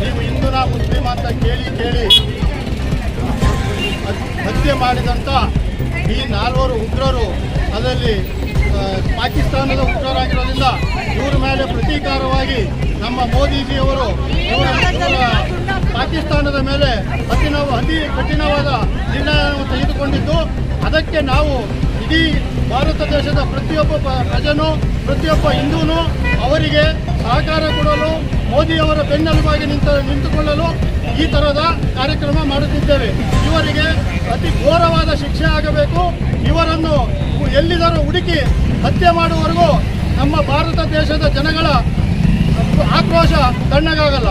ನೀವು ಹಿಂದೂ ಮುಸ್ಲಿಂ ಅಂತ ಕೇಳಿ ಕೇಳಿ ಹತ್ಯೆ ಮಾಡಿದಂಥ ಈ ನಾಲ್ವರು ಉಗ್ರರು ಅದರಲ್ಲಿ ಪಾಕಿಸ್ತಾನದ ಉಗ್ರರಾಗಿರೋದ್ರಿಂದ ಇವ್ರ ಮೇಲೆ ಪ್ರತೀಕಾರವಾಗಿ ನಮ್ಮ ಮೋದಿಜಿಯವರು ಪಾಕಿಸ್ತಾನದ ಮೇಲೆ ಅತಿ ನಾವು ಅತಿ ಕಠಿಣವಾದ ನಿರ್ಣಯವನ್ನು ತೆಗೆದುಕೊಂಡಿದ್ದು, ಅದಕ್ಕೆ ನಾವು ಇಡೀ ಭಾರತ ದೇಶದ ಪ್ರತಿಯೊಬ್ಬ ಪ್ರಜೆನೂ, ಪ್ರತಿಯೊಬ್ಬ ಹಿಂದೂನು ಅವರಿಗೆ ಸಹಕಾರ ಕೊಡಲು, ಮೋದಿಯವರ ಬೆನ್ನೆಲುಬಾಗಿ ನಿಂತ, ನಿಂತುಕೊಳ್ಳಲು ಈ ಥರದ ಕಾರ್ಯಕ್ರಮ ಮಾಡುತ್ತಿದ್ದೇವೆ. ಇವರಿಗೆ ಅತಿ ಘೋರವಾದ ಶಿಕ್ಷೆ ಆಗಬೇಕು. ಇವರನ್ನು ಎಲ್ಲಿದರೂ ಹುಡುಕಿ ಹತ್ಯೆ ಮಾಡುವವರೆಗೂ ನಮ್ಮ ಭಾರತ ದೇಶದ ಜನಗಳ ಆಕ್ರೋಶ ತಣ್ಣಗಾಗಲ್ಲ.